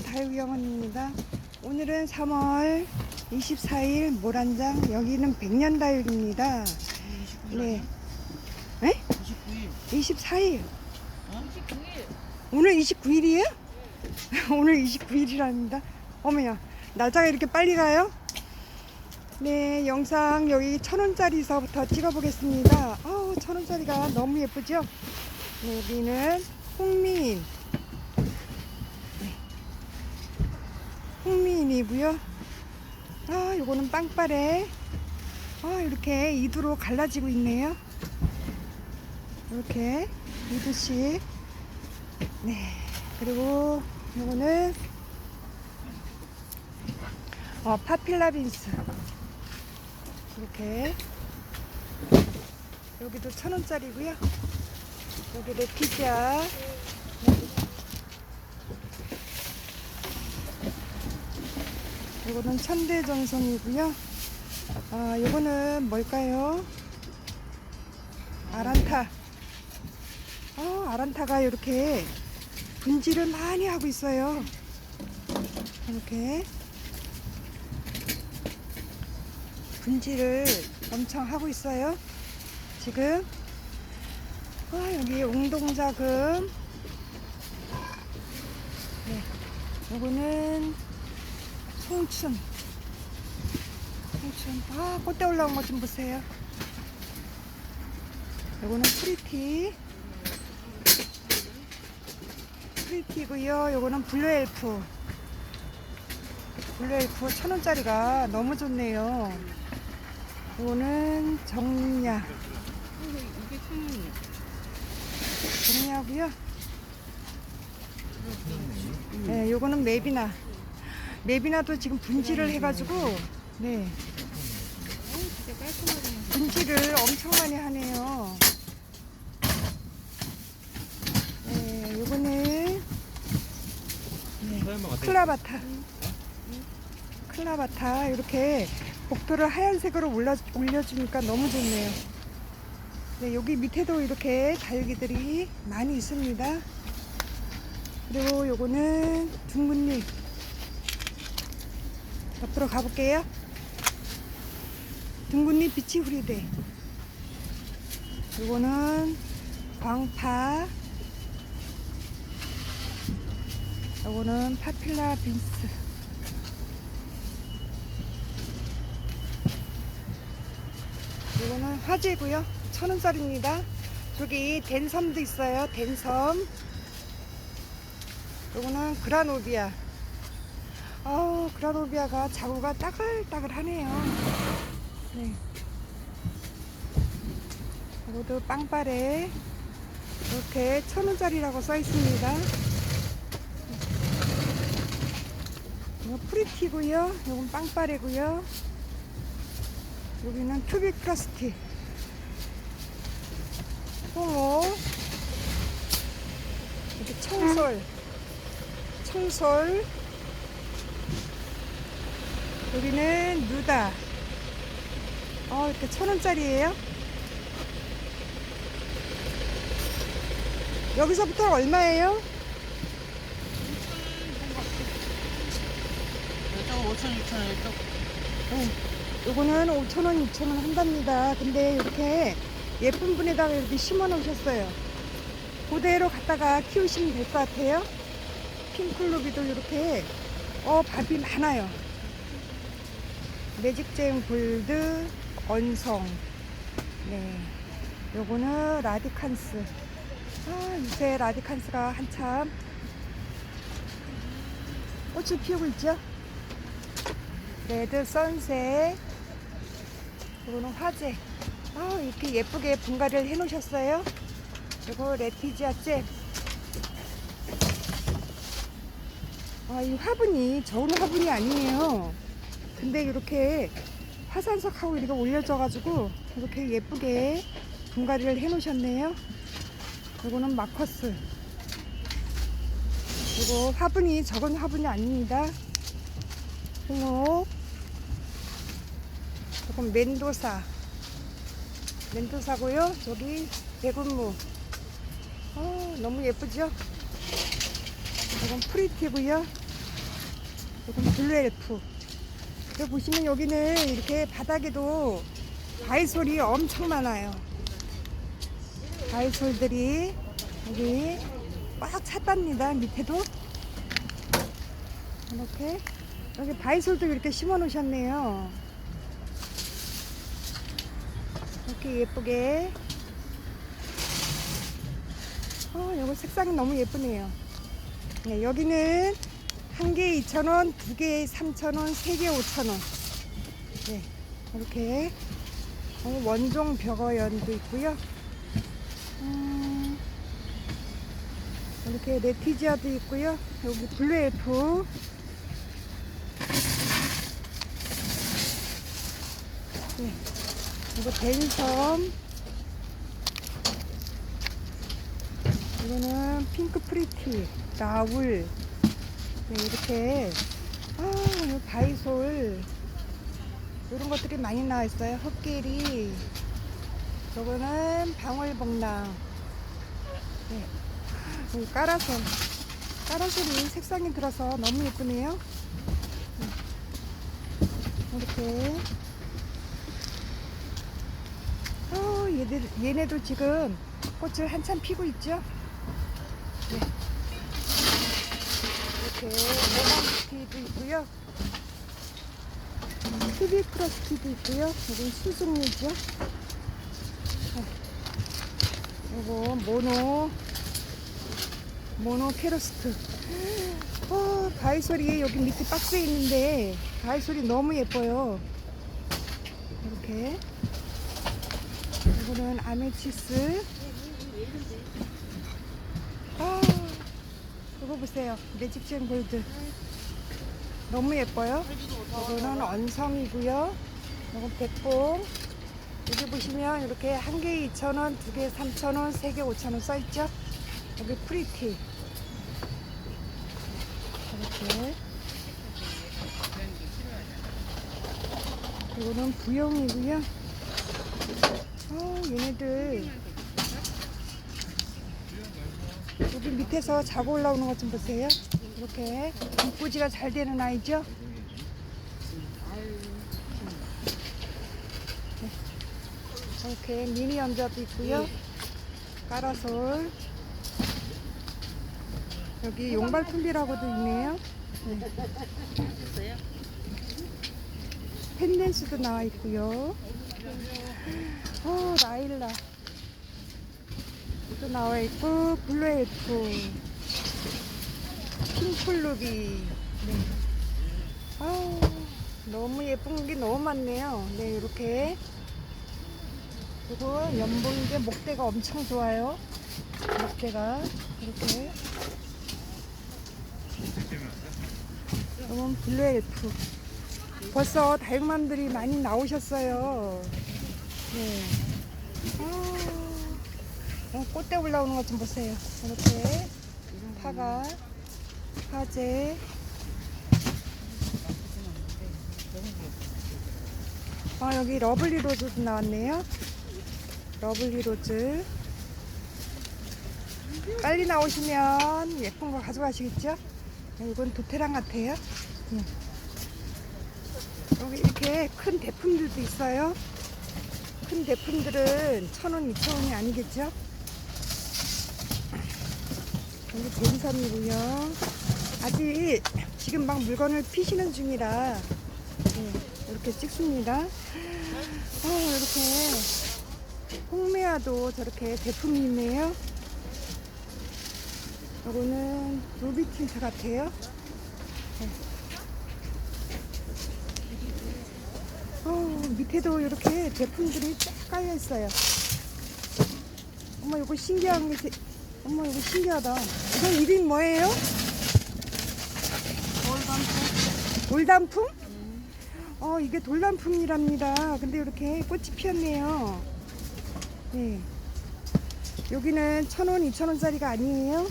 다육영원입니다. 오늘은 3월 24일 모란장 여기는 백년다육입니다. 네. 네? 29일. 24일. 어? 오늘 29일이에요? 오늘 29일이랍니다. 어머야, 날짜가 이렇게 빨리 가요? 네, 영상 여기 천원짜리서부터 찍어보겠습니다. 아우, 천원짜리가 너무 예쁘죠? 네, 여기는 홍미인. 홍미인이고요. 아, 요거는 빵빠레. 아, 이렇게 이두로 갈라지고 있네요. 이렇게 이두씩. 네. 그리고 요거는 어, 파필라빈스. 이렇게. 여기도 천 원짜리고요. 여기 레피자. 요거는 천대정성이고요. 아, 요거는 뭘까요? 아란타. 어, 아란타가 이렇게 분질을 많이 하고 있어요. 이렇게 분질을 엄청 하고 있어요. 지금 아, 여기 웅동자금 네, 요거는 송춘 송춘 아 꽃대 올라온 것 좀 보세요. 요거는 프리티 프리티고요. 요거는 블루 엘프. 블루 엘프 천 원짜리가 너무 좋네요. 요거는 정야. 이게 천 원이야. 정야고요. 네, 요거는 메비나. 메비나도 지금 분질을 해가지고 네 진짜 깔끔하네. 분질을 엄청 많이 하네요. 네, 요거는 네, 클라바타. 클라바타 이렇게 복도를 하얀색으로 올려, 올려주니까 너무 좋네요. 네, 여기 밑에도 이렇게 다육이들이 많이 있습니다. 그리고 요거는 둥근잎. 옆으로 가볼게요. 둥근잎 빛이 후리대. 요거는 광파. 요거는 파필라 빈스. 이거는 화재고요. 천 원짜리입니다. 저기 댄섬도 있어요. 댄섬. 요거는 그라노비아. 아우 그라노비아가 자구가 따글따글하네요. 네. 이것도 빵빠레. 이렇게 천 원짜리라고 써 있습니다. 이거 프리티고요. 이건 빵빠레고요. 여기는 큐빅 플라스틱. 홍어. 이렇게 청솔. 청솔. 여기는 누다. 어, 이렇게 천 원짜리예요. 여기서부터 얼마예요? 이쪽은 5천, 6천 원, 이쪽. 네. 요거는 5,000원, 6,000원 한답니다. 근데 이렇게 예쁜 분에다가 이렇게 심어 놓으셨어요. 그대로 갖다가 키우시면 될 것 같아요. 핑클루비도 이렇게, 어, 밥이 많아요. 매직잼 골드, 언성. 네. 요거는 라디칸스. 아, 요새 라디칸스가 한참 꽃을 피우고 있죠? 레드 선셋. 이거는 화재. 아, 이렇게 예쁘게 분갈이를 해 놓으셨어요. 이거 레티지아 잼. 아, 이 화분이 좋은 화분이 아니에요. 근데 이렇게 화산석하고 이렇게 올려져가지고 이렇게 예쁘게 분갈이를 해 놓으셨네요. 이거는 마커스. 이거 화분이 적은 화분이 아닙니다. 홍옥. 조금 멘도사. 멘도사고요. 저기 대군무. 어, 너무 예쁘죠? 이건 프리티고요. 이건 블루 엘프. 여기 보시면 여기는 이렇게 바닥에도 바이솔이 엄청 많아요. 바이솔들이 여기 꽉 찼답니다. 밑에도. 이렇게. 여기 바이솔도 이렇게 심어 놓으셨네요. 이렇게 예쁘게. 어, 이거 색상이 너무 예쁘네요. 네, 여기는 한 개에 2,000원, 두 개에 3,000원, 세 개에 5,000원. 네, 이렇게 어, 원종 벽어연도 있고요. 음, 이렇게 레티지아도 있고요. 여기 블루엘프. 네, 이거 벤섬. 이거는 핑크 프리티, 나울. 네, 이렇게. 아, 이 바이솔. 이런 것들이 많이 나와 있어요. 헛개리. 저거는 방울복랑. 네. 까라솔. 까라솔이 색상이 들어서 너무 예쁘네요. 네. 이렇게. 어, 얘들, 얘네도 지금 꽃을 한참 피고 있죠? 네. 이렇게 모방스티도 있고요. 큐비 크러스티도 있고요. 여기 수승류죠. 네. 요거 모노 모노 캐러스트. 어, 바이솔이 여기 밑에 박스에 있는데 바이솔이 너무 예뻐요. 이렇게. 이거는 아메치스. 아, 이거 보세요. 매직젠 골드. 너무 예뻐요. 이거는 언성이고요. 이건 백봉. 여기 보시면 이렇게 한 개에 2,000원, 두 개에 3,000원, 세 개에 5,000원 써있죠? 여기 프리티. 이렇게. 이거는 부용이고요. 어, 얘네들 여기 밑에서 자고 올라오는 것 좀 보세요. 이렇게 입구지가 잘 되는 아이죠. 네. 이렇게 미니 연자도 있고요. 까라솔 여기 용발풀리라고도 있네요. 네. 펜댄스도 나와 있고요. 어, 라일라. 또 나와 있고, 블루엘프. 핑클루비. 네. 아우, 너무 예쁜 게 너무 많네요. 네, 이렇게. 그리고 연봉인데 목대가 엄청 좋아요. 목대가. 이렇게. 이건 블루엘프. 벌써 다육맘들이 많이 나오셨어요. 네. 아, 어, 꽃대 올라오는 것 좀 보세요. 이렇게 파가, 화재. 아, 여기 러블리 로즈도 나왔네요. 러블리 로즈. 빨리 나오시면 예쁜 거 가져가시겠죠? 네, 이건 도테랑 같아요. 네. 여기 이렇게 큰 대품들도 있어요. 큰 대품들은 천 원, 이천 원이 아니겠죠? 여기 벤섬이고요. 아직 지금 막 물건을 피시는 중이라 네, 이렇게 찍습니다. 어, 이렇게 홍매화도 저렇게 대품이 있네요. 이거는 루비 틴트 같아요. 어, 밑에도 이렇게 제품들이 쫙 깔려 있어요. 어머, 이거 신기한 게, 세- 어머, 이거 신기하다. 이건 이름이 뭐예요? 돌단풍? 어, 이게 돌단풍이랍니다. 근데 이렇게 꽃이 피었네요. 네. 여기는 천 원, 이천 원짜리가 아니에요.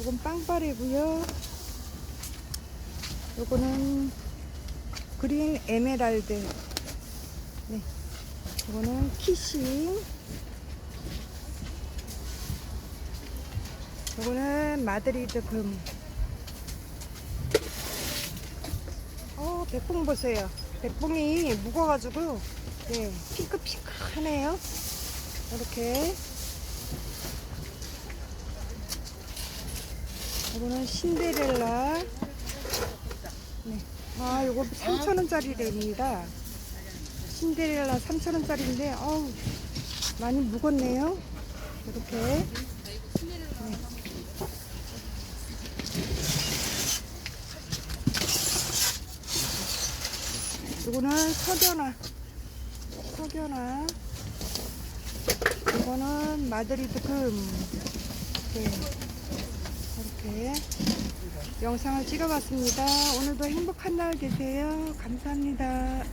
이건 빵빠레고요. 요거는 그린 에메랄드. 네. 이거는 키싱. 이거는 마드리드 금. 어, 백봉 보세요. 백봉이 묵어가지고, 네, 핑크핑크하네요. 이렇게. 이거는 신데렐라. 네. 아, 요거 3,000원짜리랍니다. 신데렐라 3,000원짜리인데, 어우, 많이 묵었네요. 이렇게. 이거는 석연화. 석연화. 이거는 마드리드 금. 네. 이렇게 영상을 찍어봤습니다. 오늘도 행복한 날 되세요. 감사합니다.